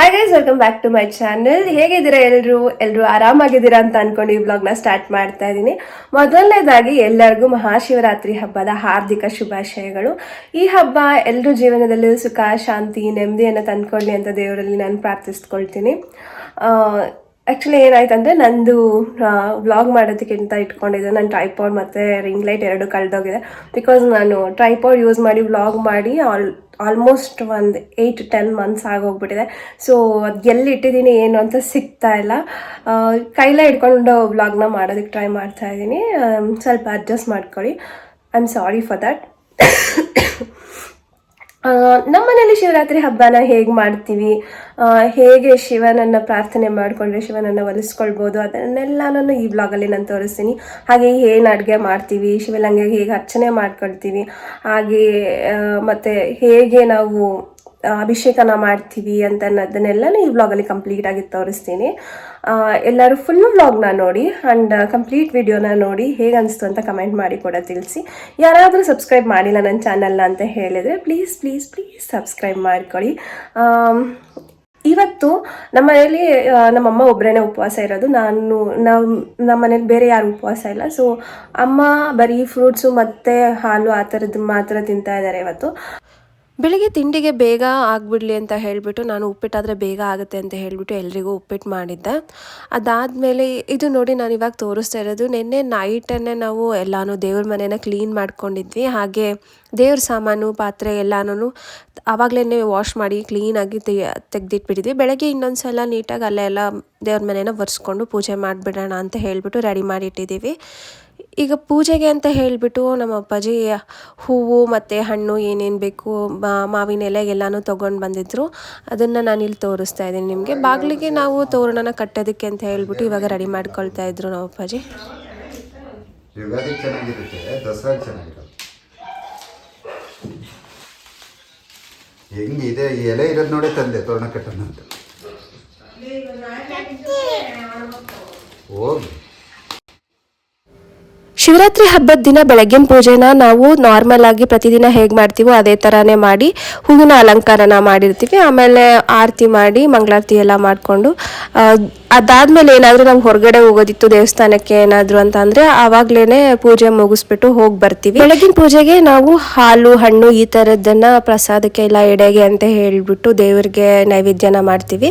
Hi guys welcome back to my channel ಹೇಗಿದ್ದೀರಾ ಎಲ್ಲರೂ ಎಲ್ಲರೂ ಆರಾಮಾಗಿದ್ದೀರಾ ಅಂತ ಅನ್ಕೊಂಡು ಈ ಬ್ಲಾಗ್ನ ಸ್ಟಾರ್ಟ್ ಮಾಡ್ತಾ ಇದ್ದೀನಿ ಮೊದಲನೇದಾಗಿ ಎಲ್ಲರಿಗೂ ಮಹಾಶಿವರಾತ್ರಿ ಹಬ್ಬದ ಹಾರ್ದಿಕ ಶುಭಾಶಯಗಳು. ಈ ಹಬ್ಬ ಎಲ್ಲರ ಜೀವನದಲ್ಲೂ ಸುಖ, ಶಾಂತಿ, ನೆಮ್ಮದಿಯನ್ನು ತಂದ್ಕೊಳ್ಳಿ ಅಂತ ದೇವರಲ್ಲಿ ನಾನು ಪ್ರಾರ್ಥಿಸ್ಕೊಳ್ತೀನಿ. ಆ್ಯಕ್ಚುಲಿ ಅಂದರೆ ನಂದು ವ್ಲಾಗ್ ಮಾಡೋದಕ್ಕಿಂತ ಇಟ್ಕೊಂಡಿದ್ದೆ ನಾನು ಟ್ರೈಪಾಡ್ ಮತ್ತು ರಿಂಗ್ ಲೈಟ್ ಎರಡು ಕಳೆದೋಗಿದೆ. ಬಿಕಾಸ್ ನಾನು ಟ್ರೈಪಾಡ್ ಯೂಸ್ ಮಾಡಿ ವ್ಲಾಗ್ ಮಾಡಿ ಆಲ್ ಆಲ್ಮೋಸ್ಟ್ ಒಂದು ಏಯ್ಟ್ ಟೆನ್ ಮಂತ್ಸ್ ಆಗೋಗ್ಬಿಟ್ಟಿದೆ. ಸೊ ಅದು ಎಲ್ಲಿ ಇಟ್ಟಿದ್ದೀನಿ ಏನು ಅಂತ ಸಿಗ್ತಾ ಇಲ್ಲ. ಕೈಲೇ ಇಟ್ಕೊಂಡು ವ್ಲಾಗ್ನ ಮಾಡೋದಕ್ಕೆ ಟ್ರೈ ಮಾಡ್ತಾ ಇದ್ದೀನಿ. ಸ್ವಲ್ಪ ಅಡ್ಜಸ್ಟ್ ಮಾಡ್ಕೊಳ್ಳಿ. I am sorry for that ನಮ್ಮ ಮನೆಯಲ್ಲಿ ಶಿವರಾತ್ರಿ ಹಬ್ಬನ ಹೇಗೆ ಮಾಡ್ತೀವಿ? ಹೇಗೆ ಶಿವನನ್ನ ಪ್ರಾರ್ಥನೆ ಮಾಡಿಕೊಂಡ್ರೆ ಶಿವನನ್ನು ಒಲಿಸ್ಕೊಳ್ಬೋದು? ಅದನ್ನೆಲ್ಲ ನಾನು ಈ ಬ್ಲಾಗಲ್ಲಿ ನಾನು ತೋರಿಸ್ತೀನಿ. ಹಾಗೆ ಏನು ಅಡುಗೆ ಮಾಡ್ತೀವಿ ಶಿವಲಿಂಗಗೆ ಹೇಗೆ ಅರ್ಚನೆ ಮಾಡ್ಕೊಳ್ತೀವಿ, ಹಾಗೆ ಮತ್ತು ಹೇಗೆ ನಾವು ಅಭಿಷೇಕನ ಮಾಡ್ತೀವಿ ಅಂತ ಅನ್ನೋದನ್ನೆಲ್ಲ ಈ ವ್ಲಾಗಲ್ಲಿ ಕಂಪ್ಲೀಟ್ ಆಗಿ ತೋರಿಸ್ತೀನಿ. ಎಲ್ಲರೂ ಫುಲ್ ವ್ಲಾಗ್ನ ನೋಡಿ ಆ್ಯಂಡ್ ಕಂಪ್ಲೀಟ್ ವಿಡಿಯೋನ ನೋಡಿ ಹೇಗೆ ಅನಿಸ್ತು ಅಂತ ಕಮೆಂಟ್ ಮಾಡಿ ಕೂಡ ತಿಳಿಸಿ. ಯಾರಾದರೂ ಸಬ್ಸ್ಕ್ರೈಬ್ ಮಾಡಿಲ್ಲ ನನ್ನ ಚಾನಲ್ನ ಅಂತ ಹೇಳಿದರೆ ಪ್ಲೀಸ್ ಪ್ಲೀಸ್ ಪ್ಲೀಸ್ ಸಬ್ಸ್ಕ್ರೈಬ್ ಮಾಡ್ಕೊಳ್ಳಿ. ಇವತ್ತು ನಮ್ಮ ಮನೇಲಿ ನಮ್ಮಮ್ಮ ಒಬ್ಬರೇ ಉಪವಾಸ ಇರೋದು. ನಾನು ನಮ್ಮ ಮನೇಲಿ ಬೇರೆ ಯಾರು ಉಪವಾಸ ಇಲ್ಲ. ಸೊ ಅಮ್ಮ ಬರೀ ಫ್ರೂಟ್ಸು ಮತ್ತು ಹಾಲು ಆ ಥರದ್ದು ಮಾತ್ರ ತಿಂತಾ ಇದ್ದಾರೆ ಇವತ್ತು. ಬೆಳಿಗ್ಗೆ ತಿಂಡಿಗೆ ಬೇಗ ಆಗಿಬಿಡ್ಲಿ ಅಂತ ಹೇಳಿಬಿಟ್ಟು ನಾನು ಉಪ್ಪಿಟ್ಟಾದರೆ ಬೇಗ ಆಗುತ್ತೆ ಅಂತ ಹೇಳಿಬಿಟ್ಟು ಎಲ್ರಿಗೂ ಉಪ್ಪಿಟ್ಟು ಮಾಡಿದ್ದೆ. ಅದಾದಮೇಲೆ ಇದು ನೋಡಿ ನಾನು ಇವಾಗ ತೋರಿಸ್ತಾ ಇರೋದು, ನಿನ್ನೆ ನೈಟನ್ನೇ ನಾವು ಎಲ್ಲಾನು ದೇವ್ರ ಮನೇನ ಕ್ಲೀನ್ ಮಾಡ್ಕೊಂಡಿದ್ವಿ. ಹಾಗೆ ದೇವ್ರ ಸಾಮಾನು, ಪಾತ್ರೆ ಎಲ್ಲಾನು ಆವಾಗಲೇ ವಾಶ್ ಮಾಡಿ ಕ್ಲೀನಾಗಿ ತೆಗೆದಿಟ್ಬಿಟ್ಟಿದ್ವಿ. ಬೆಳಗ್ಗೆ ಇನ್ನೊಂದು ಸಲ ನೀಟಾಗಿ ಅಲ್ಲೇ ಎಲ್ಲ ದೇವ್ರ ಮನೇನ ಒರೆಸ್ಕೊಂಡು ಪೂಜೆ ಮಾಡಿಬಿಡೋಣ ಅಂತ ಹೇಳಿಬಿಟ್ಟು ರೆಡಿ ಮಾಡಿ ಇಟ್ಟಿದ್ದೀವಿ ಈಗ ಪೂಜೆಗೆ ಅಂತ ಹೇಳಿಬಿಟ್ಟು ನಮ್ಮ ಅಪ್ಪಾಜಿ ಹೂವು ಮತ್ತು ಹಣ್ಣು ಏನೇನು ಬೇಕು ಮಾವಿನ ಎಲೆ ಎಲ್ಲನೂ ತೊಗೊಂಡು ಬಂದಿದ್ರು. ಅದನ್ನು ನಾನು ಇಲ್ಲಿ ತೋರಿಸ್ತಾ ಇದ್ದೀನಿ ನಿಮಗೆ. ಬಾಗಿಲಿಗೆ ನಾವು ತೋರಣನ ಕಟ್ಟೋದಕ್ಕೆ ಅಂತ ಹೇಳ್ಬಿಟ್ಟು ಇವಾಗ ರೆಡಿ ಮಾಡ್ಕೊಳ್ತಾ ಇದ್ರು ನಮ್ಮ ಅಪ್ಪಾಜಿ. ಹೆಂಗಿದೆ? ಈ ಎಲೆ ಇರೋದು ನೋಡೇ ತಂದೆ, ತೋರಣ ಕಟ್ಟೋಣ ಅಂತ. ಹೋಗಿ. ಶಿವರಾತ್ರಿ ಹಬ್ಬದ ದಿನ ಬೆಳಗಿನ ಪೂಜೆನ ನಾವು ನಾರ್ಮಲ್ ಆಗಿ ಪ್ರತಿದಿನ ಹೇಗೆ ಮಾಡ್ತೀವೋ ಅದೇ ಥರನೇ ಮಾಡಿ ಹೂವಿನ ಅಲಂಕಾರನ ಮಾಡಿರ್ತೀವಿ. ಆಮೇಲೆ ಆರತಿ ಮಾಡಿ, ಮಂಗಳಾರತಿ ಎಲ್ಲ ಮಾಡಿಕೊಂಡು ಅದಾದ್ಮೇಲೆ ಏನಾದರೂ ನಾವು ಹೊರಗಡೆ ಹೋಗೋದಿತ್ತು ದೇವಸ್ಥಾನಕ್ಕೆ ಏನಾದರೂ ಅಂತ ಅಂದರೆ ಪೂಜೆ ಮುಗಿಸ್ಬಿಟ್ಟು ಹೋಗಿ ಬರ್ತೀವಿ. ಬೆಳಗಿನ ಪೂಜೆಗೆ ನಾವು ಹಾಲು, ಹಣ್ಣು ಈ ಥರದ್ದನ್ನು ಪ್ರಸಾದಕ್ಕೆ ಎಲ್ಲ ಎಡೆಗೆ ಅಂತ ಹೇಳಿಬಿಟ್ಟು ದೇವರಿಗೆ ನೈವೇದ್ಯನ ಮಾಡ್ತೀವಿ.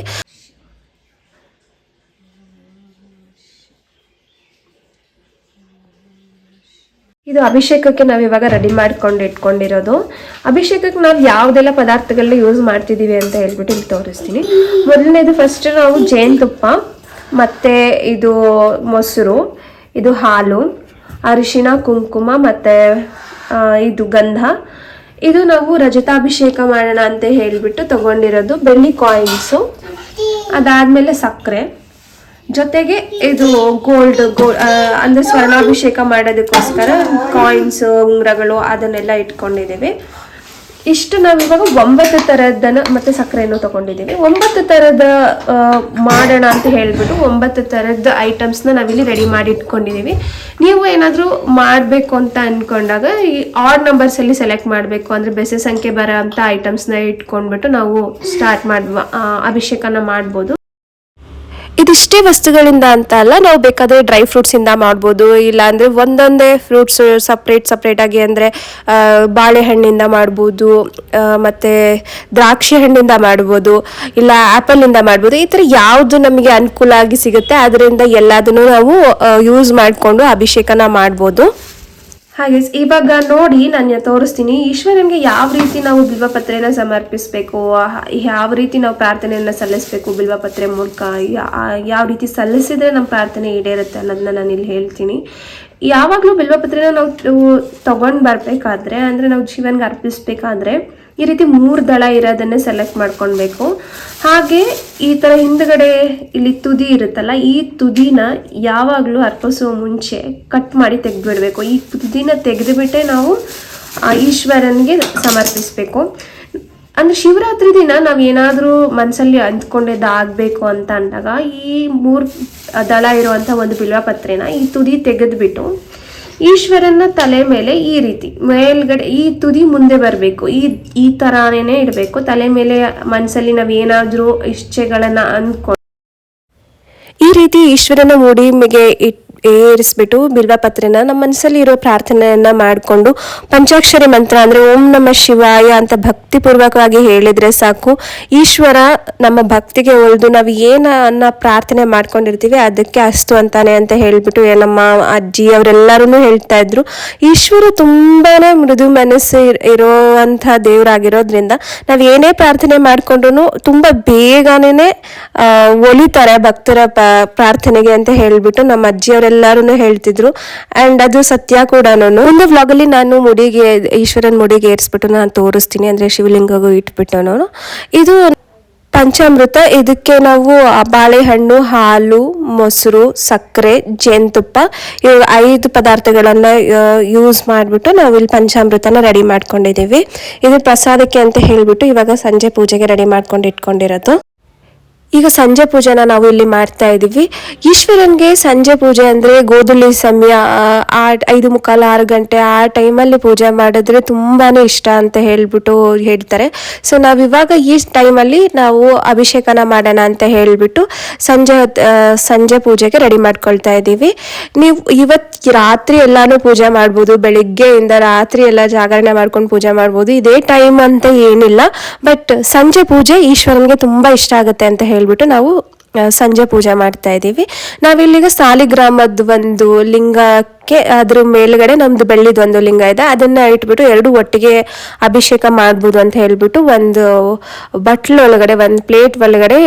ಇದು ಅಭಿಷೇಕಕ್ಕೆ ನಾವು ಇವಾಗ ರೆಡಿ ಮಾಡ್ಕೊಂಡು ಇಟ್ಕೊಂಡಿರೋದು. ಅಭಿಷೇಕಕ್ಕೆ ನಾವು ಯಾವುದೆಲ್ಲ ಪದಾರ್ಥಗಳನ್ನ ಯೂಸ್ ಮಾಡ್ತಿದ್ದೀವಿ ಅಂತ ಹೇಳ್ಬಿಟ್ಟು ಇಲ್ಲಿ ತೋರಿಸ್ತೀನಿ. ಮೊದಲನೇದು ಫಸ್ಟ್ ನಾವು ಜೇನುತುಪ್ಪ, ಮತ್ತು ಇದು ಮೊಸರು, ಇದು ಹಾಲು, ಅರಿಶಿಣ, ಕುಂಕುಮ, ಮತ್ತು ಇದು ಗಂಧ. ಇದು ನಾವು ರಜತಾಭಿಷೇಕ ಮಾಡೋಣ ಅಂತ ಹೇಳಿಬಿಟ್ಟು ತಗೊಂಡಿರೋದು ಬೆಳ್ಳಿ ಕಾಯಿನ್ಸು ಅದಾದಮೇಲೆ ಸಕ್ಕರೆ. ಜೊತೆಗೆ ಇದು ಗೋಲ್ಡ್ ಗೋಲ್ಡ್ ಅಂದ್ರೆ ಸ್ವರ್ಣಾಭಿಷೇಕ ಮಾಡೋದಕ್ಕೋಸ್ಕರ ಕಾಯಿನ್ಸ್ ಉಂಗ್ರಗಳು ಅದನ್ನೆಲ್ಲ ಇಟ್ಕೊಂಡಿದ್ದೀವಿ. ಇಷ್ಟು ನಾವು ಇವಾಗ ಒಂಬತ್ತು ಥರದ್ದನ್ನ ಮತ್ತೆ ಸಕ್ಕರೆಯನ್ನು ತಗೊಂಡಿದ್ದೀವಿ. ಒಂಬತ್ತು ಥರದ ಮಾಡೋಣ ಅಂತ ಹೇಳಿಬಿಟ್ಟು ಒಂಬತ್ತು ಥರದ ಐಟಮ್ಸ್ನ ನಾವಿಲ್ಲಿ ರೆಡಿ ಮಾಡಿ ಇಟ್ಕೊಂಡಿದ್ದೀವಿ. ನೀವು ಏನಾದರೂ ಮಾಡಬೇಕು ಅಂತ ಅಂದ್ಕೊಂಡಾಗ ಈ ಆಡ್ ನಂಬರ್ಸಲ್ಲಿ ಸೆಲೆಕ್ಟ್ ಮಾಡಬೇಕು. ಅಂದರೆ ಬೆಸೆ ಸಂಖ್ಯೆ ಬರೋ ಅಂಥ ಐಟಮ್ಸ್ನ ಇಟ್ಕೊಂಡ್ಬಿಟ್ಟು ನಾವು ಸ್ಟಾರ್ಟ್ ಮಾಡುವ ಅಭಿಷೇಕನ ಮಾಡ್ಬೋದು. ಇದಿಷ್ಟೇ ವಸ್ತುಗಳಿಂದ ಅಂತ ಅಲ್ಲ, ನಾವು ಬೇಕಾದ್ರೆ ಡ್ರೈ ಫ್ರೂಟ್ಸ್ ಇಂದ ಮಾಡ್ಬೋದು. ಇಲ್ಲ ಅಂದ್ರೆ ಒಂದೊಂದೇ ಫ್ರೂಟ್ಸ್ ಸಪ್ರೇಟ್ ಸಪ್ರೇಟ್ ಆಗಿ ಅಂದ್ರೆ ಬಾಳೆಹಣ್ಣಿಂದ ಮಾಡ್ಬೋದು ಮತ್ತೆ ದ್ರಾಕ್ಷಿ ಹಣ್ಣಿಂದ ಮಾಡ್ಬೋದು, ಇಲ್ಲ ಆಪಲ್ ಇಂದ ಮಾಡ್ಬೋದು. ಈ ತರ ಯಾವ್ದು ನಮಗೆ ಅನುಕೂಲ ಆಗಿ ಸಿಗುತ್ತೆ, ಅದರಿಂದ ಎಲ್ಲದನ್ನು ನಾವು ಯೂಸ್ ಮಾಡಿಕೊಂಡು ಅಭಿಷೇಕನ ಮಾಡ್ಬೋದು. ಹಾಗೆ ಇವಾಗ ನೋಡಿ ನಾನು ತೋರಿಸ್ತೀನಿ. ಈಶ್ವರನಿಗೆ ಯಾವ ರೀತಿ ನಾವು ಬಿಲ್ವಪತ್ರೆನ ಸಮರ್ಪಿಸಬೇಕು ಯಾವ ರೀತಿ ನಾವು ಪ್ರಾರ್ಥನೆಯನ್ನು ಸಲ್ಲಿಸಬೇಕು ಬಿಲ್ವಪತ್ರೆ ಮೂಲಕ ಯಾವ ರೀತಿ ಸಲ್ಲಿಸಿದ್ರೆ ನಮ್ಮ ಪ್ರಾರ್ಥನೆ ಈಡೇರುತ್ತೆ ಅನ್ನೋದನ್ನ ನಾನು ಇಲ್ಲಿ ಹೇಳ್ತೀನಿ. ಯಾವಾಗಲೂ ಬಿಲ್ವಪತ್ರೆನ ನಾವು ತಗೊಂಡು ಬರಬೇಕಾದ್ರೆ, ಅಂದರೆ ನಾವು ಜೀವನ್ಗೆ ಅರ್ಪಿಸ್ಬೇಕಾದ್ರೆ ಈ ರೀತಿ ಮೂರು ದಳ ಇರೋದನ್ನ ಸೆಲೆಕ್ಟ್ ಮಾಡ್ಕೊಳ್ಬೇಕು. ಹಾಗೆ ಈ ಥರ ಹಿಂದ್ಗಡೆ ಇಲ್ಲಿ ತುದಿ ಇರುತ್ತಲ್ಲ, ಈ ತುದಿನ ಯಾವಾಗಲೂ ಅರ್ಪಿಸುವ ಮುಂಚೆ ಕಟ್ ಮಾಡಿ ತೆಗೆದುಬಿಡಬೇಕು. ಈ ತುದಿನ ತೆಗೆದುಬಿಟ್ಟೆ ನಾವು ಈಶ್ವರನಿಗೆ ಸಮರ್ಪಿಸಬೇಕು. ಅಂದರೆ ಶಿವರಾತ್ರಿ ದಿನ ನಾವು ಏನಾದರೂ ಮನಸ್ಸಲ್ಲಿ ಅಂದ್ಕೊಂಡಿದ್ದಾಗಬೇಕು ಅಂತ ಅಂದಾಗ ಈ ಮೂರು ದಳ ಇರುವಂಥ ಒಂದು ಬಿಲ್ವಪತ್ರೆನ ಈ ತುದಿ ತೆಗೆದ್ಬಿಟ್ಟು ಈಶ್ವರನ ತಲೆ ಮೇಲೆ ಈ ರೀತಿ, ಮೇಲ್ಗಡೆ ಈ ತುದಿ ಮುಂದೆ ಬರಬೇಕು, ಈ ಈ ತರಾನೇ ಇಡಬೇಕು, ತಲೆ ಮೇಲೆ ಮನಸ್ಸಲ್ಲಿ ನಾವು ಏನಾದರೂ ಇಚ್ಛೆಗಳನ್ನ ಅಂದ್ಕೊಂಡು ಈ ರೀತಿ ಈಶ್ವರನ ಮೂಡಿಮೆಗೆ ಇಟ್ ಏರಿಸ್ಬಿಟ್ಟು ಬಿಲ್ವಪತ್ರೆನ ನಮ್ಮ ಮನಸ್ಸಲ್ಲಿ ಇರೋ ಪ್ರಾರ್ಥನೆಯನ್ನ ಮಾಡಿಕೊಂಡು ಪಂಚಾಕ್ಷರಿ ಮಂತ್ರ ಅಂದ್ರೆ ಓಂ ನಮ ಶಿವಾಯ ಅಂತ ಭಕ್ತಿಪೂರ್ವಕವಾಗಿ ಹೇಳಿದ್ರೆ ಸಾಕು. ಈಶ್ವರ ನಮ್ಮ ಭಕ್ತಿಗೆ ಒಲಿದು ನಾವು ಏನನ್ನ ಪ್ರಾರ್ಥನೆ ಮಾಡ್ಕೊಂಡಿರ್ತೀವಿ ಅದಕ್ಕೆ ಅಸ್ತು ಅಂತಾನೆ ಅಂತ ಹೇಳ್ಬಿಟ್ಟು ನಮ್ಮ ಅಜ್ಜಿ ಅವರೆಲ್ಲರೂ ಹೇಳ್ತಾ ಇದ್ರು. ಈಶ್ವರ ತುಂಬಾನೇ ಮೃದು ಮನಸ್ಸು ಇರ್- ಇರೋವಂಥ ದೇವರಾಗಿರೋದ್ರಿಂದ ನಾವು ಏನೇ ಪ್ರಾರ್ಥನೆ ಮಾಡಿಕೊಂಡ್ರು ತುಂಬಾ ಬೇಗನೆ ಒಲಿತಾರೆ ಭಕ್ತರ ಪ್ರಾರ್ಥನೆಗೆ ಅಂತ ಹೇಳ್ಬಿಟ್ಟು ನಮ್ಮ ಅಜ್ಜಿಯವರೆಲ್ಲರೂ ಹೇಳ್ತಿದ್ರು. ಅಂಡ್ ಅದು ಸತ್ಯ ಕೂಡ ಒಂದು ವ್ಲಾಗ್ ಅಲ್ಲಿ ನಾನು ಮುಡಿಗೆ, ಈಶ್ವರನ್ ಮುಡಿಗೆ ಏರ್ಸ್ಬಿಟ್ಟು ನಾನು ತೋರಿಸ್ತೀನಿ. ಅಂದ್ರೆ ಶಿವಲಿಂಗಗೂ ಇಟ್ಬಿಟ್ಟು ನಾನು ಇದು ಪಂಚಾಮೃತ. ಇದಕ್ಕೆ ನಾವು ಬಾಳೆಹಣ್ಣು, ಹಾಲು, ಮೊಸರು, ಸಕ್ಕರೆ, ಜೇನುತುಪ್ಪ ಇವು ಐದು ಪದಾರ್ಥಗಳನ್ನ ಯೂಸ್ ಮಾಡಿಬಿಟ್ಟು ನಾವು ಇಲ್ಲಿ ಪಂಚಾಮೃತನ ರೆಡಿ ಮಾಡ್ಕೊಂಡಿದ್ದೀವಿ. ಇದು ಪ್ರಸಾದಕ್ಕೆ ಅಂತ ಹೇಳಿಬಿಟ್ಟು ಇವಾಗ ಸಂಜೆ ಪೂಜೆಗೆ ರೆಡಿ ಮಾಡ್ಕೊಂಡು ಇಟ್ಕೊಂಡಿರೋದು. ಈಗ ಸಂಜೆ ಪೂಜೆನ ನಾವು ಇಲ್ಲಿ ಮಾಡ್ತಾ ಇದ್ದೀವಿ ಈಶ್ವರನ್ಗೆ ಸಂಜೆ ಪೂಜೆ ಅಂದ್ರೆ ಗೋಧುಲಿ ಸಮಯ ಆ, ಐದು ಮುಕ್ಕಾಲು ಆರು ಗಂಟೆ ಆ ಟೈಮಲ್ಲಿ ಪೂಜೆ ಮಾಡಿದ್ರೆ ತುಂಬಾನೇ ಇಷ್ಟ ಅಂತ ಹೇಳ್ಬಿಟ್ಟು ಹೇಳ್ತಾರೆ. ಸೊ ನಾವು ಇವಾಗ ಈ ಟೈಮಲ್ಲಿ ನಾವು ಅಭಿಷೇಕನ ಮಾಡೋಣ ಅಂತ ಹೇಳ್ಬಿಟ್ಟು ಸಂಜೆ ಸಂಜೆ ಪೂಜೆಗೆ ರೆಡಿ ಮಾಡ್ಕೊಳ್ತಾ ಇದ್ದೀವಿ ನೀವು ಇವತ್ತು ರಾತ್ರಿ ಎಲ್ಲಾನು ಪೂಜೆ ಮಾಡ್ಬೋದು ಬೆಳಿಗ್ಗೆಯಿಂದ ರಾತ್ರಿ ಎಲ್ಲ ಜಾಗರಣೆ ಮಾಡ್ಕೊಂಡು ಪೂಜೆ ಮಾಡ್ಬೋದು. ಇದೇ ಟೈಮ್ ಅಂತ ಏನಿಲ್ಲ ಬಟ್ ಸಂಜೆ ಪೂಜೆ ಈಶ್ವರನ್ಗೆ ತುಂಬಾ ಇಷ್ಟ ಆಗುತ್ತೆ ಅಂತ ಹೇಳ್ಬಿಟ್ಟು ನಾವು ಸಂಜೆ ಪೂಜೆ ಮಾಡ್ತಾ ಇದ್ದೀವಿ. ನಾವಿಲ್ಲಿಗ ಸಾಲಿಗ್ರಾಮದ ಒಂದು ಲಿಂಗಕ್ಕೆ, ಅದ್ರ ಮೇಲ್ಗಡೆ ನಮ್ದು ಬೆಳ್ಳಿದ ಒಂದು ಲಿಂಗ ಇದೆ. ಅದನ್ನ ಇಟ್ಬಿಟ್ಟು ಎರಡು ಒಟ್ಟಿಗೆ ಅಭಿಷೇಕ ಮಾಡ್ಬೋದು ಅಂತ ಹೇಳ್ಬಿಟ್ಟು ಒಂದು ಬಟ್ಲು ಒಳಗಡೆ ಒಂದು ಪ್ಲೇಟ್ ಒಳಗಡೆ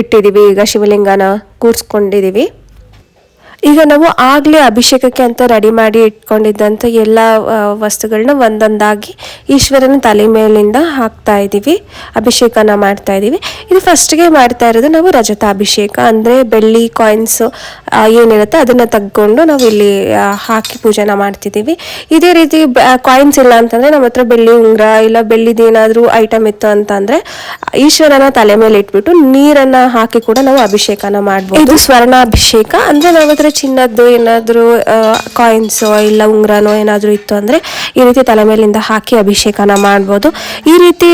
ಇಟ್ಟಿದೀವಿ. ಈಗ ಶಿವಲಿಂಗನ ಕೂರ್ಸ್ಕೊಂಡಿದೀವಿ. ಈಗ ನಾವು ಆಗ್ಲೇ ಅಭಿಷೇಕಕ್ಕೆ ಅಂತ ರೆಡಿ ಮಾಡಿ ಇಟ್ಕೊಂಡಿದ್ದಂಥ ಎಲ್ಲ ವಸ್ತುಗಳನ್ನ ಒಂದೊಂದಾಗಿ ಈಶ್ವರನ ತಲೆ ಮೇಲಿಂದ ಹಾಕ್ತಾ ಇದ್ದೀವಿ. ಅಭಿಷೇಕನ ಮಾಡ್ತಾ ಇದ್ದೀವಿ. ಇದು ಫಸ್ಟ್ಗೆ ಮಾಡ್ತಾ ಇರೋದು ನಾವು ರಜತ ಅಭಿಷೇಕ ಅಂದರೆ ಬೆಳ್ಳಿ ಕಾಯಿನ್ಸ್ ಏನಿರುತ್ತೆ ಅದನ್ನು ತಗೊಂಡು ನಾವು ಇಲ್ಲಿ ಹಾಕಿ ಪೂಜೆನ ಮಾಡ್ತಿದ್ದೀವಿ. ಇದೇ ರೀತಿ ಕಾಯಿನ್ಸ್ ಇಲ್ಲ ಅಂತಂದರೆ ನಮ್ಮ ಹತ್ರ ಬೆಳ್ಳಿ ಉಂಗುರ ಇಲ್ಲ ಬೆಳ್ಳಿದು ಏನಾದರೂ ಐಟಮ್ ಇತ್ತು ಅಂತಂದರೆ ಈಶ್ವರನ ತಲೆ ಮೇಲೆ ಇಟ್ಬಿಟ್ಟು ನೀರನ್ನ ಹಾಕಿ ಕೂಡ ನಾವು ಅಭಿಷೇಕನ ಮಾಡ್ಬೋದು. ಇದು ಸ್ವರ್ಣಾಭಿಷೇಕ. ಅಂದ್ರೆ ನಮ್ಮ ಹತ್ರ ಚಿನ್ನದ್ದು ಏನಾದರೂ ಕಾಯಿನ್ಸೋ ಇಲ್ಲ ಉಂಗ್ರನೋ ಏನಾದರೂ ಇತ್ತು ಅಂದರೆ ಈ ರೀತಿ ತಲೆ ಮೇಲಿಂದ ಹಾಕಿ ಅಭಿಷೇಕನ ಮಾಡ್ಬೋದು. ಈ ರೀತಿ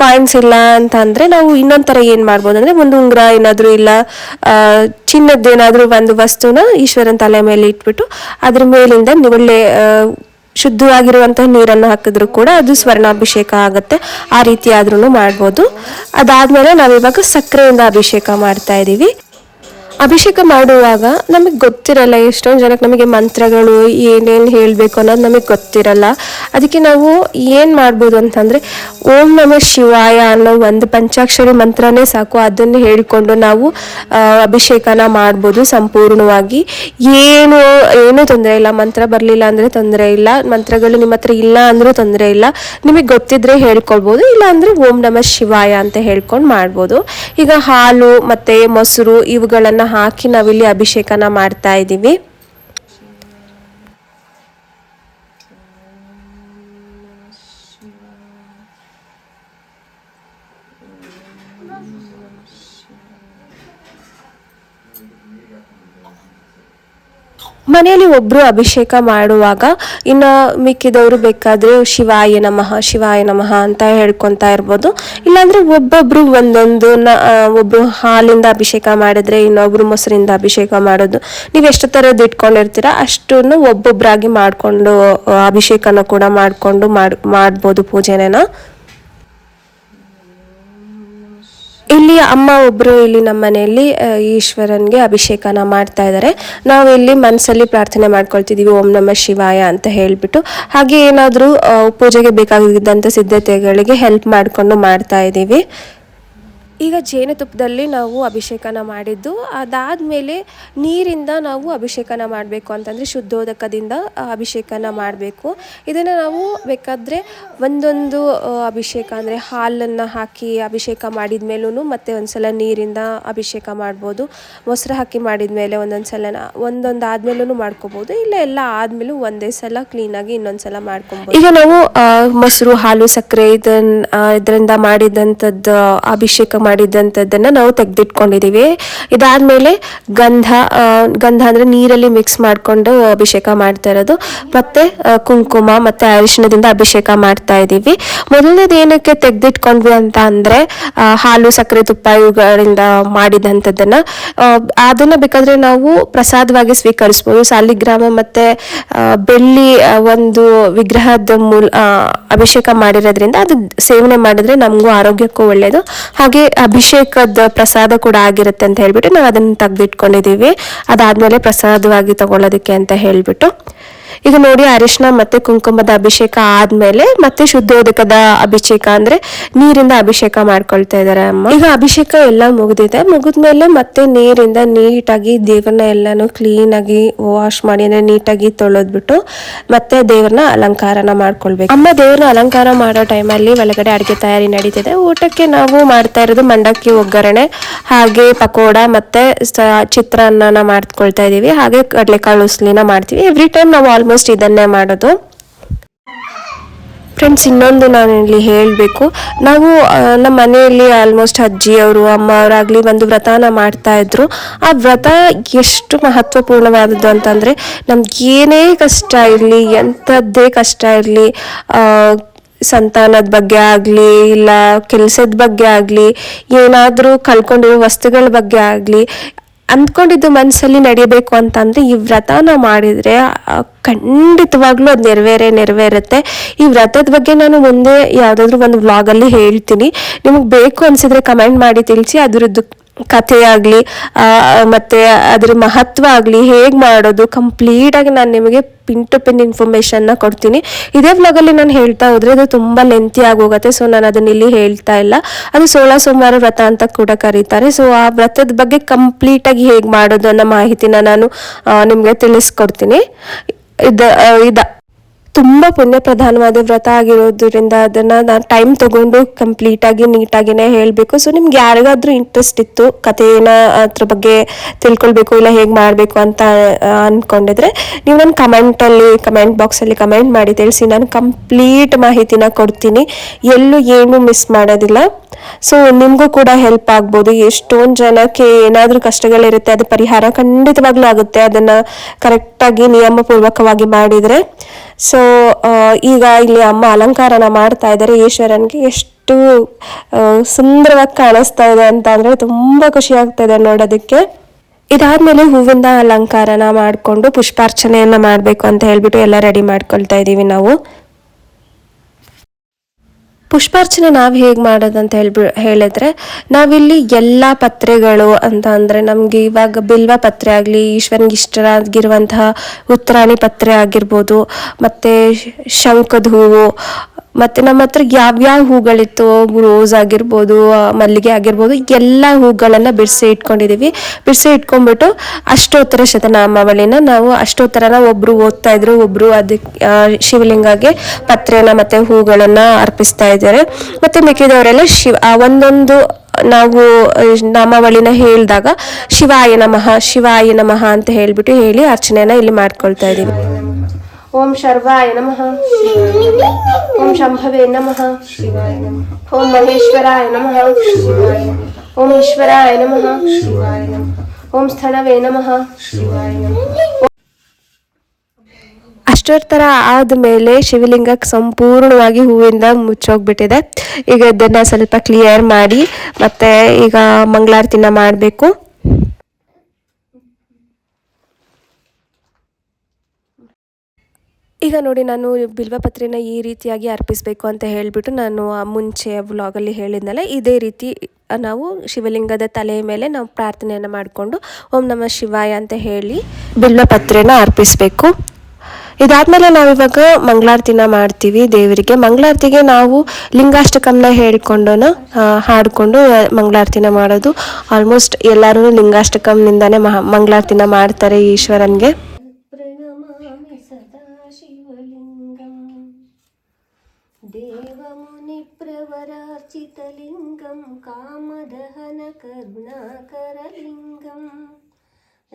ಕಾಯಿನ್ಸ್ ಇಲ್ಲ ಅಂತ ಅಂದ್ರೆ ನಾವು ಇನ್ನೊಂದು ಥರ ಏನು ಮಾಡ್ಬೋದು ಅಂದ್ರೆ ಒಂದು ಉಂಗ್ರ ಏನಾದರೂ ಇಲ್ಲ ಆ, ಚಿನ್ನದ್ದು ಏನಾದರೂ ಒಂದು ವಸ್ತುನ ಈಶ್ವರನ ತಲೆ ಮೇಲೆ ಇಟ್ಬಿಟ್ಟು ಅದ್ರ ಮೇಲಿಂದ ಒಳ್ಳೆ ಶುದ್ಧವಾಗಿರುವಂತಹ ನೀರನ್ನು ಹಾಕಿದ್ರು ಕೂಡ ಅದು ಸ್ವರ್ಣಾಭಿಷೇಕ ಆಗುತ್ತೆ. ಆ ರೀತಿ ಆದ್ರೂ ಮಾಡ್ಬೋದು. ಅದಾದ್ಮೇಲೆ ನಾವಿವಾಗ ಸಕ್ಕರೆಯಿಂದ ಅಭಿಷೇಕ ಮಾಡ್ತಾ ಇದ್ದೀವಿ ಅಭಿಷೇಕ ಮಾಡುವಾಗ ನಮಗೆ ಗೊತ್ತಿರಲ್ಲ ಎಷ್ಟೊಂದು ಜನಕ್ಕೆ ನಮಗೆ ಮಂತ್ರಗಳು ಏನೇನು ಹೇಳಬೇಕು ಅನ್ನೋದು ನಮಗೆ ಗೊತ್ತಿರಲ್ಲ. ಅದಕ್ಕೆ ನಾವು ಏನು ಮಾಡ್ಬೋದು ಅಂತಂದರೆ ಓಂ ನಮ ಶಿವಾಯ ಅನ್ನೋ ಒಂದು ಪಂಚಾಕ್ಷರಿ ಮಂತ್ರನೇ ಸಾಕು. ಅದನ್ನು ಹೇಳಿಕೊಂಡು ನಾವು ಅಭಿಷೇಕನ ಮಾಡ್ಬೋದು ಸಂಪೂರ್ಣವಾಗಿ. ಏನು, ಏನೂ ತೊಂದರೆ ಇಲ್ಲ. ಮಂತ್ರ ಬರಲಿಲ್ಲ ಅಂದರೆ ತೊಂದರೆ ಇಲ್ಲ. ಮಂತ್ರಗಳು ನಿಮ್ಮ ಹತ್ರ ಇಲ್ಲ ಅಂದರೂ ತೊಂದರೆ ಇಲ್ಲ. ನಿಮಗೆ ಗೊತ್ತಿದ್ರೆ ಹೇಳ್ಕೊಳ್ಬೋದು. ಇಲ್ಲ ಅಂದರೆ ಓಂ ನಮ ಶಿವಾಯ ಅಂತ ಹೇಳ್ಕೊಂಡು ಮಾಡ್ಬೋದು. ಈಗ ಹಾಲು ಮತ್ತು ಮೊಸರು ಇವುಗಳನ್ನು ಹಾಕಿ ನಾವಿಲ್ಲಿ ಅಭಿಷೇಕನ ಮಾಡ್ತಾ ಇದ್ದೀವಿ ಮನೆಯಲ್ಲಿ ಒಬ್ರು ಅಭಿಷೇಕ ಮಾಡುವಾಗ ಇನ್ನು ಮಿಕ್ಕಿದವರು ಬೇಕಾದ್ರೆ ಶಿವಾಯ ನಮಃ ಶಿವಾಯ ನಮಃ ಅಂತ ಹೇಳ್ಕೊತಾ ಇರ್ಬೋದು. ಇಲ್ಲಾಂದ್ರೆ ಒಬ್ಬೊಬ್ರು ಒಂದೊಂದು ಒಬ್ರು ಹಾಲಿಂದ ಅಭಿಷೇಕ ಮಾಡಿದ್ರೆ ಇನ್ನೊಬ್ರು ಮೊಸರಿಂದ ಅಭಿಷೇಕ ಮಾಡೋದು. ನೀವು ಎಷ್ಟು ಥರದ್ದು ಇಟ್ಕೊಂಡಿರ್ತೀರ ಅಷ್ಟನ್ನು ಒಬ್ಬೊಬ್ಬರಾಗಿ ಮಾಡಿಕೊಂಡು ಅಭಿಷೇಕನ ಕೂಡ ಮಾಡಿಕೊಂಡು ಮಾಡಿ, ಮಾಡ್ಬೋದು ಪೂಜೆನ. ಇಲ್ಲಿ ಅಮ್ಮ ಒಬ್ರು ಇಲ್ಲಿ ನಮ್ಮ ಮನೆಯಲ್ಲಿ ಈಶ್ವರನ್ಗೆ ಅಭಿಷೇಕನ ಮಾಡ್ತಾ ಇದ್ದಾರೆ. ನಾವು ಇಲ್ಲಿ ಮನಸ್ಸಲ್ಲಿ ಪ್ರಾರ್ಥನೆ ಮಾಡ್ಕೊಳ್ತಿದೀವಿ, ಓಂ ನಮ ಶಿವಾಯ ಅಂತ ಹೇಳ್ಬಿಟ್ಟು. ಹಾಗೆ ಏನಾದರೂ ಪೂಜೆಗೆ ಬೇಕಾಗಿದ್ದಂತ ಸಿದ್ಧತೆಗಳಿಗೆ ಹೆಲ್ಪ್ ಮಾಡಿಕೊಂಡು ಮಾಡ್ತಾ ಇದ್ದೀವಿ ಈಗ ಜೇನುತುಪ್ಪದಲ್ಲಿ ನಾವು ಅಭಿಷೇಕನ ಮಾಡಿದ್ದು, ಅದಾದಮೇಲೆ ನೀರಿಂದ ನಾವು ಅಭಿಷೇಕನ ಮಾಡಬೇಕು ಅಂತಂದರೆ ಶುದ್ಧೋದಕದಿಂದ ಅಭಿಷೇಕನ ಮಾಡಬೇಕು. ಇದನ್ನು ನಾವು ಬೇಕಾದರೆ ಒಂದೊಂದು ಅಭಿಷೇಕ ಅಂದರೆ ಹಾಲನ್ನು ಹಾಕಿ ಅಭಿಷೇಕ ಮಾಡಿದ ಮೇಲೂ ಮತ್ತೆ ಒಂದ್ಸಲ ನೀರಿಂದ ಅಭಿಷೇಕ ಮಾಡ್ಬೋದು. ಮೊಸರು ಹಾಕಿ ಮಾಡಿದ ಮೇಲೆ ಒಂದೊಂದು ಸಲ ಒಂದೊಂದು ಆದಮೇಲೂ ಮಾಡ್ಕೋಬೋದು. ಇಲ್ಲ, ಎಲ್ಲ ಆದಮೇಲೂ ಒಂದೇ ಸಲ ಕ್ಲೀನಾಗಿ ಇನ್ನೊಂದು ಸಲ ಮಾಡ್ಕೊಬೋದು. ಈಗ ನಾವು ಮೊಸರು, ಹಾಲು, ಸಕ್ಕರೆ ಇದನ್ನು ಇದರಿಂದ ಮಾಡಿದಂಥದ್ದು ಅಭಿಷೇಕ ಮಾಡಿದಂಥದ್ದನ್ನು ನಾವು ತೆಗೆದಿಟ್ಕೊಂಡಿದ್ದೀವಿ ಇದಾದಮೇಲೆ ಗಂಧ ಗಂಧ ಅಂದರೆ ನೀರಲ್ಲಿ ಮಿಕ್ಸ್ ಮಾಡಿಕೊಂಡು ಅಭಿಷೇಕ ಮಾಡ್ತಾ ಇರೋದು. ಮತ್ತು ಕುಂಕುಮ ಮತ್ತು ಅರಿಶಿಣದಿಂದ ಅಭಿಷೇಕ ಮಾಡ್ತಾ ಇದ್ದೀವಿ ಮೊದಲನೇದು ಏನಕ್ಕೆ ತೆಗೆದಿಟ್ಕೊಂಡ್ವಿ ಅಂತ ಅಂದರೆ ಹಾಲು, ಸಕ್ಕರೆ, ತುಪ್ಪ ಇವುಗಳಿಂದ ಮಾಡಿದಂಥದ್ದನ್ನು. ಅದನ್ನು ಬೇಕಾದರೆ ನಾವು ಪ್ರಸಾದವಾಗಿ ಸ್ವೀಕರಿಸ್ಬೋದು. ಸಾಲಿಗ್ರಾಮ ಮತ್ತು ಬೆಳ್ಳಿ ಒಂದು ವಿಗ್ರಹದ ಮೂಲ ಅಭಿಷೇಕ ಮಾಡಿರೋದ್ರಿಂದ ಅದು ಸೇವನೆ ಮಾಡಿದ್ರೆ ನಮಗೂ ಆರೋಗ್ಯಕ್ಕೂ ಒಳ್ಳೆಯದು ಹಾಗೆ ಅಭಿಷೇಕದ ಪ್ರಸಾದ ಕೂಡ ಆಗಿರುತ್ತೆ ಅಂತ ಹೇಳ್ಬಿಟ್ಟು ನಾವು ಅದನ್ನು ತೆಗೆದಿಟ್ಕೊಂಡಿದ್ದೀವಿ ಅದಾದಮೇಲೆ ಪ್ರಸಾದವಾಗಿ ತಗೊಳ್ಳೋದಕ್ಕೆ ಅಂತ ಹೇಳ್ಬಿಟ್ಟು. ಈಗ ನೋಡಿ ಅರಿಶಿನ ಮತ್ತೆ ಕುಂಕುಮದ ಅಭಿಷೇಕ ಆದ್ಮೇಲೆ ಮತ್ತೆ ಶುದ್ಧೋದಕದ ಅಭಿಷೇಕ ಅಂದ್ರೆ ನೀರಿಂದ ಅಭಿಷೇಕ ಮಾಡ್ಕೊಳ್ತಾ ಇದಾರೆ ಅಮ್ಮ. ಈಗ ಅಭಿಷೇಕ ಎಲ್ಲ ಮುಗಿದಿದೆ. ಮುಗಿದ್ಮೇಲೆ ಮತ್ತೆ ನೀರಿಂದ ನೀಟಾಗಿ ದೇವರನ್ನ ಎಲ್ಲಾನು ಕ್ಲೀನ್ ಆಗಿ ವಾಶ್ ಮಾಡಿ, ಅಂದ್ರೆ ನೀಟಾಗಿ ತೊಳೆದ್ಬಿಟ್ಟು ಮತ್ತೆ ದೇವ್ರನ್ನ ಅಲಂಕಾರನ ಮಾಡ್ಕೊಳ್ಬೇಕು. ಅಮ್ಮ ದೇವ್ರನ್ನ ಅಲಂಕಾರ ಮಾಡೋ ಟೈಮಲ್ಲಿ ಒಳಗಡೆ ಅಡಿಗೆ ತಯಾರಿ ನಡೀತಿದೆ. ಊಟಕ್ಕೆ ನಾವು ಮಾಡ್ತಾ ಇರೋದು ಮಂಡಕ್ಕಿ, ಒಗ್ಗರಣೆ, ಹಾಗೆ ಪಕೋಡ ಮತ್ತೆ ಚಿತ್ರಾನ್ನ ಮಾಡ್ಕೊಳ್ತಾ ಇದೀವಿ. ಹಾಗೆ ಕಡಲೆಕಾಳು ಉಸ್ಲಿನ ಮಾಡ್ತೀವಿ. ಎವ್ರಿ ಟೈಮ್ ನಾವು ಆಲ್ಮೋಸ್ಟ್ ಇದನ್ನೇ ಮಾಡೋದು. ಫ್ರೆಂಡ್ಸ್ ಇನ್ನೊಂದು ನಾನು ಇಲ್ಲಿ ಹೇಳಬೇಕು. ನಾವು ನಮ್ಮ ಮನೆಯಲ್ಲಿ ಆಲ್ಮೋಸ್ಟ್ ಅಜ್ಜಿ ಅವರು, ಅಮ್ಮ ಅವರಾಗಲಿ ಒಂದು ವ್ರತನ ಮಾಡ್ತಾ ಇದ್ರು. ಆ ವ್ರತ ಎಷ್ಟು ಮಹತ್ವಪೂರ್ಣವಾದದ್ದು ಅಂತಂದರೆ, ನಮ್ಗೆ ಏನೇ ಕಷ್ಟ ಇರಲಿ, ಎಂಥದ್ದೇ ಕಷ್ಟ ಇರಲಿ ಸಂತಾನದ ಬಗ್ಗೆ ಆಗಲಿ, ಇಲ್ಲ ಕೆಲಸದ ಬಗ್ಗೆ ಆಗಲಿ, ಏನಾದರೂ ಕಳ್ಕೊಂಡಿರೋ ವಸ್ತುಗಳ ಬಗ್ಗೆ ಆಗಲಿ ಅಂದ್ಕೊಂಡಿದ್ದು ಮನಸ್ಸಲ್ಲಿ ನಡಿಬೇಕು ಅಂತಂದ್ರೆ ಈ ವ್ರತನ ಮಾಡಿದ್ರೆ ಖಂಡಿತವಾಗ್ಲೂ ಅದು ನೆರವೇರೇ, ನೆರವೇರುತ್ತೆ. ಈ ವ್ರತದ ಬಗ್ಗೆ ನಾನು ಮುಂದೆ ಯಾವುದಾದ್ರೂ ಒಂದು ವ್ಲಾಗಲ್ಲಿ ಹೇಳ್ತೀನಿ. ನಿಮಗೆ ಬೇಕು ಅನ್ಸಿದ್ರೆ ಕಮೆಂಟ್ ಮಾಡಿ ತಿಳಿಸಿ, ಅದ್ರದ್ದು ಕಥೆ ಆಗಲಿ ಮತ್ತು ಅದ್ರ ಮಹತ್ವ ಆಗಲಿ, ಹೇಗೆ ಮಾಡೋದು ಕಂಪ್ಲೀಟಾಗಿ ನಾನು ನಿಮಗೆ ಪಿನ್ ಟು ಪಿನ್ ಇನ್ಫಾರ್ಮೇಷನ್ನ ಕೊಡ್ತೀನಿ. ಇದೇ ವ್ಲಾಗಲ್ಲಿ ನಾನು ಹೇಳ್ತಾ ಹೋದರೆ ಅದು ತುಂಬ ಲೆಂತಿ ಆಗೋಗುತ್ತೆ ಸೊ ನಾನು ಅದನ್ನ ಇಲ್ಲಿ ಹೇಳ್ತಾ ಇಲ್ಲ. ಅದು ಸೋಳ ಸೋಮವಾರ ವ್ರತ ಅಂತ ಕೂಡ ಕರೀತಾರೆ. ಸೊ ಆ ವ್ರತದ ಬಗ್ಗೆ ಕಂಪ್ಲೀಟಾಗಿ ಹೇಗೆ ಮಾಡೋದು ಅನ್ನೋ ಮಾಹಿತಿನ ನಾನು ನಿಮಗೆ ತಿಳಿಸ್ಕೊಡ್ತೀನಿ. ಇದು ಇದ. ತುಂಬ ಪುಣ್ಯ ಪ್ರಧಾನವಾದ ವ್ರತ ಆಗಿರೋದ್ರಿಂದ ಅದನ್ನು ನಾನು ಟೈಮ್ ತೊಗೊಂಡು ಕಂಪ್ಲೀಟಾಗಿ ನೀಟಾಗಿನೇ ಹೇಳಬೇಕು. ಸೊ ನಿಮ್ಗೆ ಯಾರಿಗಾದ್ರೂ ಇಂಟ್ರೆಸ್ಟ್ ಇತ್ತು, ಕಥೆನ ಅದ್ರ ಬಗ್ಗೆ ತಿಳ್ಕೊಳ್ಬೇಕು ಇಲ್ಲ ಹೇಗೆ ಮಾಡಬೇಕು ಅಂತ ಅನ್ಕೊಂಡಿದ್ರೆ ನೀವು ನನ್ನ ಕಮೆಂಟಲ್ಲಿ ಕಮೆಂಟ್ ಬಾಕ್ಸಲ್ಲಿ ಕಮೆಂಟ್ ಮಾಡಿ ತಿಳಿಸಿ, ನಾನು ಕಂಪ್ಲೀಟ್ ಮಾಹಿತಿನ ಕೊಡ್ತೀನಿ. ಎಲ್ಲೂ ಏನು ಮಿಸ್ ಮಾಡೋದಿಲ್ಲ. ಸೊ ನಿಮಗೂ ಕೂಡ ಹೆಲ್ಪ್ ಆಗ್ಬೋದು. ಎಷ್ಟೊಂದು ಜನಕ್ಕೆ ಏನಾದರೂ ಕಷ್ಟಗಳಿರುತ್ತೆ, ಅದು ಪರಿಹಾರ ಖಂಡಿತವಾಗ್ಲೂ ಆಗುತ್ತೆ. ಅದನ್ನು ಕರೆಕ್ಟಾಗಿ ನಿಯಮಪೂರ್ವಕವಾಗಿ ಮಾಡಿದರೆ. ಸೊ ಈಗ ಇಲ್ಲಿ ಅಮ್ಮ ಅಲಂಕಾರನ ಮಾಡ್ತಾ ಇದ್ದಾರೆ. ಈಶ್ವರನ್ಗೆ ಎಷ್ಟು ಸುಂದರವಾಗಿ ಕಾಣಿಸ್ತಾ ಇದೆ ಅಂತ ಅಂದರೆ ತುಂಬ ಖುಷಿ ಆಗ್ತಾ ಇದೆ ನೋಡೋದಕ್ಕೆ. ಇದಾದ್ಮೇಲೆ ಹೂವಿಂದ ಅಲಂಕಾರನ ಮಾಡಿಕೊಂಡು ಪುಷ್ಪಾರ್ಚನೆಯನ್ನ ಮಾಡಬೇಕು ಅಂತ ಹೇಳ್ಬಿಟ್ಟು ಎಲ್ಲ ರೆಡಿ ಮಾಡ್ಕೊಳ್ತಾ ಇದ್ದೀವಿ ನಾವು. ಪುಷ್ಪಾರ್ಚನೆ ನಾವು ಹೇಗೆ ಮಾಡೋದು ಅಂತ ಹೇಳ್ಬಿ, ಹೇಳಿದ್ರೆ ನಾವಿಲ್ಲಿ ಎಲ್ಲ ಪತ್ರೆಗಳು ಅಂತ ಅಂದರೆ ನಮಗೆ ಇವಾಗ ಬಿಲ್ವ ಪತ್ರೆ ಆಗಲಿ, ಈಶ್ವರನಿಗೆ ಇಷ್ಟರಾಗಿರುವಂತಹ ಉತ್ತರಾಣಿ ಪತ್ರೆ ಆಗಿರ್ಬೋದು, ಮತ್ತು ಶಂಖದ ಹೂವು, ಮತ್ತು ನಮ್ಮ ಹತ್ರ ಯಾವ್ಯಾವ ಹೂಗಳಿತ್ತು, ರೋಸ್ ಆಗಿರ್ಬೋದು ಮಲ್ಲಿಗೆ ಆಗಿರ್ಬೋದು, ಎಲ್ಲ ಹೂಗಳನ್ನು ಬಿಡಿಸಿ ಇಟ್ಕೊಂಡಿದ್ದೀವಿ ಬಿಡಿಸಿ ಇಟ್ಕೊಂಡ್ಬಿಟ್ಟು ಅಷ್ಟೋತ್ತರ ಶತನಾಮಾವಳಿನ ನಾವು ಅಷ್ಟೋತ್ತರನ ಒಬ್ಬರು ಓದ್ತಾ ಇದ್ರು ಒಬ್ಬರು ಅದಕ್ಕೆ ಶಿವಲಿಂಗಗೆ ಪತ್ರೆನ ಮತ್ತು ಹೂಗಳನ್ನು ಅರ್ಪಿಸ್ತಾ ಇದ್ದಾರೆ. ಮತ್ತೆ ಮಿಕ್ಕಿದವರೆಲ್ಲ ಶಿವ ಒಂದೊಂದು, ನಾವು ನಾಮಾವಳಿನ ಹೇಳಿದಾಗ ಶಿವಾಯ ನಮಃ ಶಿವಾಯ ನಮಃ ಅಂತ ಹೇಳ್ಬಿಟ್ಟು ಹೇಳಿ ಅರ್ಚನೆನ ಇಲ್ಲಿ ಮಾಡ್ಕೊಳ್ತಾ ಇದ್ದೀವಿ. ಓಂ ಶರ್ವಾಯ ನಮಃ. ಓಂ ಶಂಭವೇ ನಮಃ. ಓಂ ಮಹೇಶ್ವರಾಯ ನಮಃ. ಓಂ ಈಶ್ವರಾಯ ನಮಃ. ಓಂ ಸ್ಥಳವೇ ನಮಃ. ಅಷ್ಟರ ಆದಮೇಲೆ ಶಿವಲಿಂಗಕ್ಕೆ ಸಂಪೂರ್ಣವಾಗಿ ಹೂವಿಂದ ಮುಚ್ಚೋಗ್ಬಿಟ್ಟಿದೆ. ಈಗ ಇದನ್ನು ಸ್ವಲ್ಪ ಕ್ಲಿಯರ್ ಮಾಡಿ ಮತ್ತೆ ಈಗ ಮಂಗಳಾರತಿನ ಮಾಡಬೇಕು. ಈಗ ನೋಡಿ ನಾನು ಬಿಲ್ವಪತ್ರೆನ ಈ ರೀತಿಯಾಗಿ ಅರ್ಪಿಸಬೇಕು ಅಂತ ಹೇಳಿಬಿಟ್ಟು ನಾನು ಮುಂಚೆ ವ್ಲಾಗಲ್ಲಿ ಹೇಳಿದ್ನಲ್ಲ, ಇದೇ ರೀತಿ ನಾವು ಶಿವಲಿಂಗದ ತಲೆಯ ಮೇಲೆ ನಾವು ಪ್ರಾರ್ಥನೆಯನ್ನು ಮಾಡಿಕೊಂಡು ಓಂ ನಮ ಶಿವಾಯ ಅಂತ ಹೇಳಿ ಬಿಲ್ವಪತ್ರೆನ ಅರ್ಪಿಸಬೇಕು. ಇದಾದ್ಮೇಲೆ ನಾವಿವಾಗ ಮಂಗಳಾರತಿನ ಮಾಡ್ತೀವಿ ದೇವರಿಗೆ ಮಂಗಳಾರತಿಗೆ ನಾವು ಲಿಂಗಾಷ್ಟಕಂನ ಹೇಳ್ಕೊಂಡು ಹಾಡ್ಕೊಂಡು ಮಂಗಳಾರತಿನ ಮಾಡೋದು ಆಲ್ಮೋಸ್ಟ್ ಎಲ್ಲರೂ ಲಿಂಗಾಷ್ಟಕಂನಿಂದಾನೇ ಮಹಾ ಮಂಗಳಾರತಿನ ಮಾಡ್ತಾರೆ ಈಶ್ವರನ್ಗೆ प्रणमामि सदा शिवलिङ्गम् देवमुनिप्रवरार्चितलिङ्गं कामदहनकरुणाकरलिङ्गम्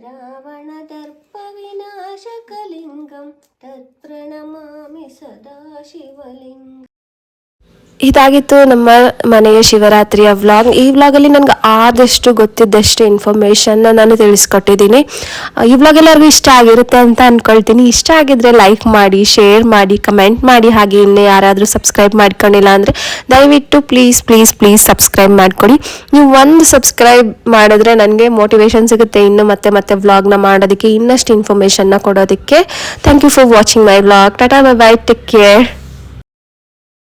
रावणदर्पविनाशकलिङ्गं तत्प्रणमामि सदा शिवलिङ्गम् ಇದಾಗಿತ್ತು ನಮ್ಮ ಮನೆಯ ಶಿವರಾತ್ರಿಯ ವ್ಲಾಗ್ ಈ ವ್ಲಾಗಲ್ಲಿ ನನಗೆ ಆದಷ್ಟು ಗೊತ್ತಿದ್ದಷ್ಟು ಇನ್ಫಾರ್ಮೇಷನ್ನ ನಾನು ತಿಳಿಸ್ಕೊಟ್ಟಿದ್ದೀನಿ. ಈ ವ್ಲಾಗ್ ಎಲ್ಲರಿಗೂ ಇಷ್ಟ ಆಗಿರುತ್ತೆ ಅಂತ ಅಂದ್ಕೊಳ್ತೀನಿ ಇಷ್ಟ ಆಗಿದ್ರೆ ಲೈಕ್ ಮಾಡಿ ಶೇರ್ ಮಾಡಿ ಕಮೆಂಟ್ ಮಾಡಿ, ಹಾಗೆ ಇನ್ನೂ ಯಾರಾದರೂ ಸಬ್ಸ್ಕ್ರೈಬ್ ಮಾಡ್ಕೊಂಡಿಲ್ಲ ಅಂದರೆ ದಯವಿಟ್ಟು ಪ್ಲೀಸ್ ಪ್ಲೀಸ್ ಪ್ಲೀಸ್ ಸಬ್ಸ್ಕ್ರೈಬ್ ಮಾಡ್ಕೊಡಿ. ನೀವು ಒಂದು ಸಬ್ಸ್ಕ್ರೈಬ್ ಮಾಡಿದ್ರೆ ನನಗೆ ಮೋಟಿವೇಶನ್ ಸಿಗುತ್ತೆ ಇನ್ನು ಮತ್ತೆ ಮತ್ತೆ ವ್ಲಾಗ್ನ ಮಾಡೋದಕ್ಕೆ, ಇನ್ನಷ್ಟು ಇನ್ಫಾರ್ಮೇಷನ್ನ ಕೊಡೋದಕ್ಕೆ. Thank you for watching my vlog tata bye bye take care